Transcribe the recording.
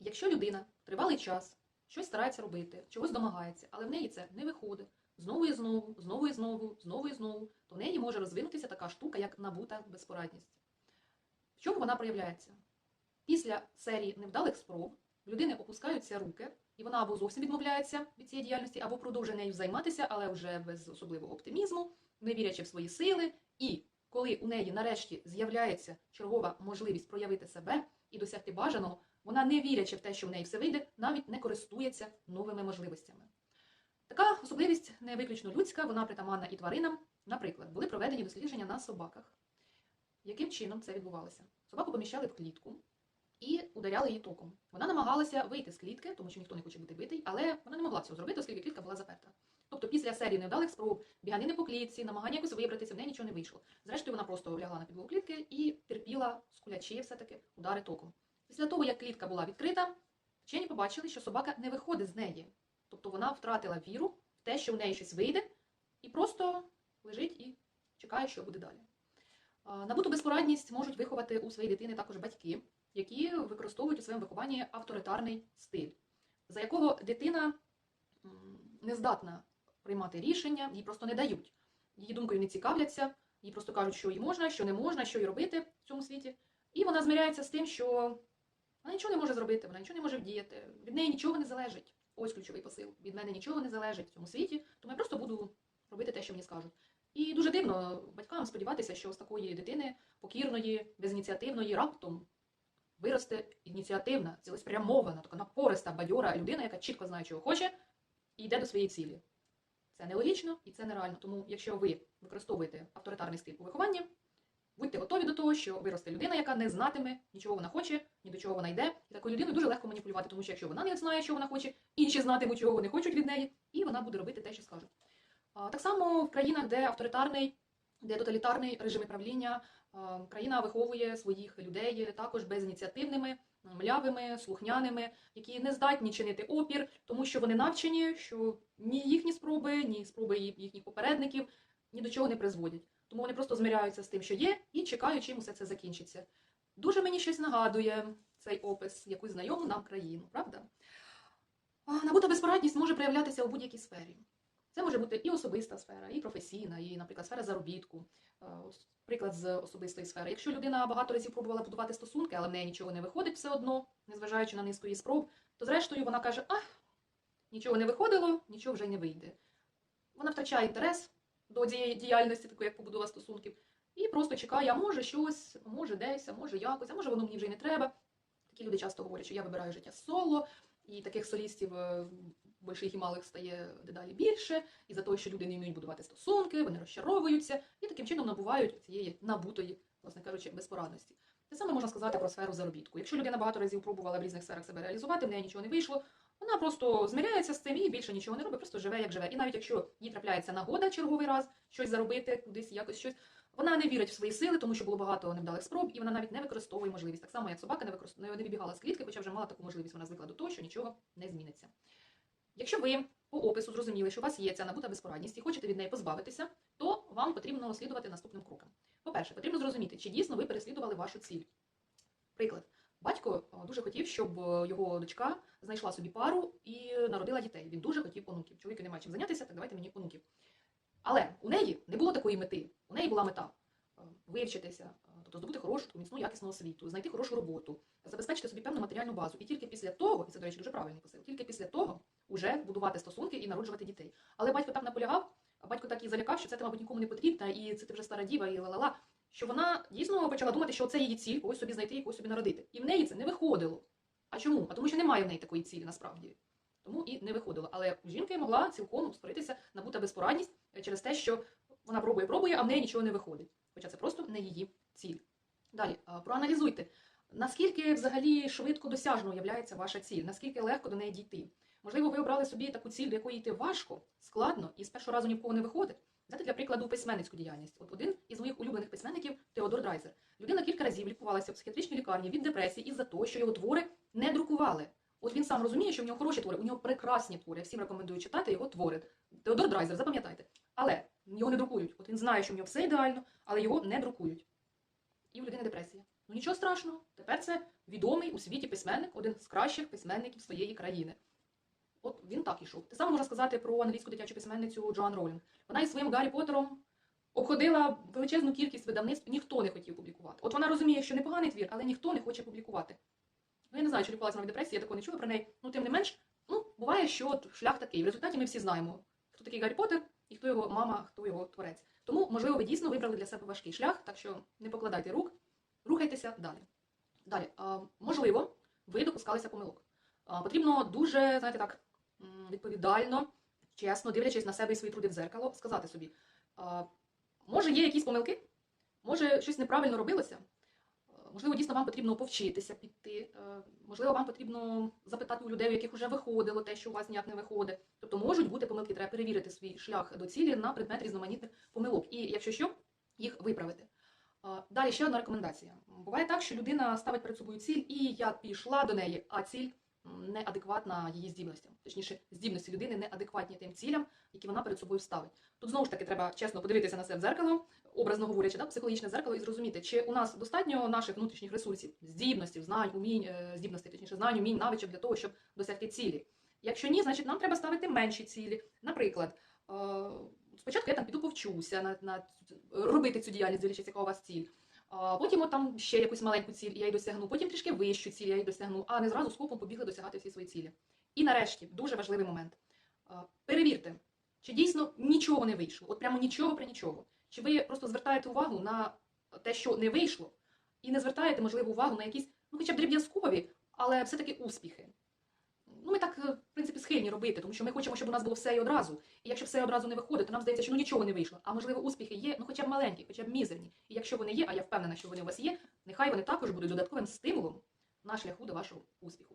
Якщо людина тривалий час щось старається робити, чогось домагається, але в неї це не виходить знову і знову, знову і знову, знову і знову, то в неї може розвинутися така штука, як набута безпорадність. В чому вона проявляється? Після серії невдалих спроб в людини опускаються руки, і вона або зовсім відмовляється від цієї діяльності, або продовжує нею займатися, але вже без особливого оптимізму, не вірячи в свої сили. І коли у неї нарешті з'являється чергова можливість проявити себе і досягти бажаного, вона, не вірячи в те, що в неї все вийде, навіть не користується новими можливостями. Така особливість не виключно людська, вона притаманна і тваринам. Наприклад, були проведені дослідження на собаках. Яким чином це відбувалося? Собаку поміщали в клітку і ударяли її током. Вона намагалася вийти з клітки, тому що ніхто не хоче бути битий, але вона не могла цього зробити, оскільки клітка була заперта. Тобто після серії невдалих спроб, біганини по клітці, намагання якось вибратися, в неї нічого не вийшло. Зрештою, вона просто лягла на підлогу клітки і терпіла скулячі все-таки удари током. Після того, як клітка була відкрита, вчені побачили, що собака не виходить з неї. Тобто вона втратила віру в те, що в неї щось вийде, і просто лежить і чекає, що буде далі. Набуту безпорадність можуть виховати у своїй дитини також батьки, які використовують у своєму вихованні авторитарний стиль, за якого дитина не здатна приймати рішення, їй просто не дають. Її думкою не цікавляться, їй просто кажуть, що їй можна, що не можна, що їй робити в цьому світі. І вона змиряється з тим, що вона нічого не може зробити, вона нічого не може вдіяти, від неї нічого не залежить. Ось ключовий посил. Від мене нічого не залежить в цьому світі, тому я просто буду робити те, що мені скажуть. І дуже дивно батькам сподіватися, що з такої дитини покірної, безініціативної, раптом виросте ініціативна, цілеспрямована, така напориста, бадьора людина, яка чітко знає, чого хоче, і йде до своєї цілі. Це нелогічно і це нереально. Тому, якщо ви використовуєте авторитарний стиль у вихованні, будьте готові до того, що виросте людина, яка не знатиме, нічого вона хоче, ні до чого вона йде. І такою людиною дуже легко маніпулювати, тому що якщо вона не знає, що вона хоче, інші знатимуть, чого вони хочуть від неї, і вона буде робити те, що скажуть. Так само в країнах, де авторитарний, де тоталітарний режим правління, країна виховує своїх людей також безініціативними, млявими, слухняними, які не здатні чинити опір, тому що вони навчені, що ні їхні спроби, ні спроби їхніх попередників ні до чого не призводять. Тому вони просто змиряються з тим, що є, і чекають, чим усе це закінчиться. Дуже мені щось нагадує цей опис, якусь знайому нам країну, правда? Набута безпорадність може проявлятися у будь-якій сфері. Це може бути і особиста сфера, і професійна, і, наприклад, сфера заробітку. Е, Приклад з особистої сфери. Якщо людина багато разів пробувала будувати стосунки, але в неї нічого не виходить все одно, незважаючи на низку її спроб, то зрештою вона каже: а, нічого не виходило, нічого вже й не вийде. Вона втрачає інтерес до діяльності, такої як побудова стосунків, і просто чекає, а може щось, може десь, а може якось, а може воно мені вже й не треба. Такі люди часто говорять, що я вибираю життя соло, і таких солістів е, больших і малих стає дедалі більше, і за того, що люди не вміють будувати стосунки, вони розчаровуються і таким чином набувають цієї набутої, власне кажучи, безпорадності. Те саме можна сказати про сферу заробітку. Якщо людина багато разів пробувала в різних сферах себе реалізувати, в неї нічого не вийшло, вона просто змиряється з цим і більше нічого не робить, просто живе як живе. І навіть якщо їй трапляється нагода черговий раз щось заробити, кудись якось щось, вона не вірить в свої сили, тому що було багато невдалих спроб, і вона навіть не використовує можливість. Так само, як собака не використ... не вибігала з клітки, хоча вже мала таку можливість, вона звикла до того, що нічого не зміниться. Якщо ви по опису зрозуміли, що у вас є ця набута безпорадність і хочете від неї позбавитися, то вам потрібно слідувати наступним крокам. По-перше, потрібно зрозуміти, чи дійсно ви переслідували вашу ціль. Приклад. Батько дуже хотів, щоб е, його дочка знайшла собі пару і народила дітей. Він дуже хотів онуків. Чоловіки немає чим зайнятися, так давайте мені онуків. Але у неї не було такої мети. У неї була мета е, вивчитися, е, тобто здобути хорошу, міцну якісну освіту, знайти хорошу роботу, забезпечити собі певну матеріальну базу. І тільки після того, і це, до речі, дуже правильний посил, тільки після того вже будувати стосунки і народжувати дітей. Але батько так наполягав, а батько так і залякав, що це, мабуть, нікому не потрібно, і це ти вже стара діва, і ла-ла-ла, що вона дійсно почала думати, що це її ціль, когось собі знайти когось собі народити. І в неї це не виходило. А чому? А тому що немає в неї такої цілі насправді. Тому і не виходило. Але у жінки могла цілком створитися набута безпорадність е, через те, що вона пробує, пробує, а в неї нічого не виходить. Хоча це просто не її ціль. Далі, проаналізуйте, наскільки взагалі швидко досяжно уявляється ваша ціль, наскільки легко до неї дійти. Можливо, ви обрали собі таку ціль, до якої йти важко, складно і з першого разу ні в кого не виходить. Взяти для прикладу письменницьку діяльність. От один із моїх улюблених письменників Теодор Драйзер. Людина кілька разів лікувалася в психіатричній лікарні від депресії із-за того, що його твори не друкували. От він сам розуміє, що в нього хороші твори, у нього прекрасні твори. Я всім рекомендую читати його твори. Теодор Драйзер, запам'ятайте. Але його не друкують. От він знає, що в нього все ідеально, але його не друкують. І у людини депресія. Ну нічого страшного. Тепер це відомий у світі письменник, один з кращих письменників своєї країни. От він так ішов. Те саме можна сказати про англійську дитячу письменницю Джоан Ролінг. Вона із своїм Гаррі Поттером обходила величезну кількість видавництв, ніхто не хотів публікувати. От вона розуміє, що непоганий твір, але ніхто не хоче публікувати. Ну, я не знаю, чи лікувалася вона від депресії, я такого не чула про неї. Ну, тим не менш, ну, буває, що от шлях такий. В результаті ми всі знаємо, хто такий Гаррі Поттер і хто його мама, хто його творець. Тому, можливо, ви дійсно вибрали для себе важкий шлях, так що не покладайте рук, рухайтеся далі. Далі, можливо, ви допускалися помилок. Потрібно дуже, знаєте так, відповідально, чесно, дивлячись на себе і свої труди в дзеркало, сказати собі, може, є якісь помилки, може, щось неправильно робилося. Можливо, дійсно вам потрібно повчитися піти. Можливо, вам потрібно запитати у людей, у яких вже виходило те, що у вас ніяк не виходить. Тобто можуть бути помилки, треба перевірити свій шлях до цілі на предмет різноманітних помилок. І якщо що, їх виправити. Далі ще одна рекомендація. Буває так, що людина ставить перед собою ціль, і я пішла до неї, а ціль неадекватна її здібностям. Точніше, здібності людини неадекватні тим цілям, які вона перед собою ставить. Тут знову ж таки треба чесно подивитися на себе в зеркало, образно говорячи, да, психологічне зеркало, і зрозуміти, чи у нас достатньо наших внутрішніх ресурсів, здібностей, знань, умінь, е, здібностей, точніше, знань, умінь, навичок для того, щоб досягти цілі. Якщо ні, значить нам треба ставити менші цілі. Наприклад, е, спочатку я там піду повчуся на, на робити цю діяльність, дивлячись, яка у вас ціль. Потім от там ще якусь маленьку ціль я її досягну, потім трішки вищу ціль я її досягну, а не зразу скопом побігли досягати всі свої цілі. І нарешті, дуже важливий момент. Перевірте, чи дійсно нічого не вийшло, от прямо нічого при нічого. Чи ви просто звертаєте увагу на те, що не вийшло, і не звертаєте, можливо, увагу на якісь, ну хоча б дріб'язкові, але все-таки успіхи. Ну, ми так, е, в принципі, схильні робити, тому що ми хочемо, щоб у нас було все і одразу. І якщо все одразу не виходить, то нам здається, що ну нічого не вийшло. А можливо, успіхи є, ну хоча б маленькі, хоча б мізерні. І якщо вони є, а я впевнена, що вони у вас є, нехай вони також будуть додатковим стимулом на шляху до вашого успіху.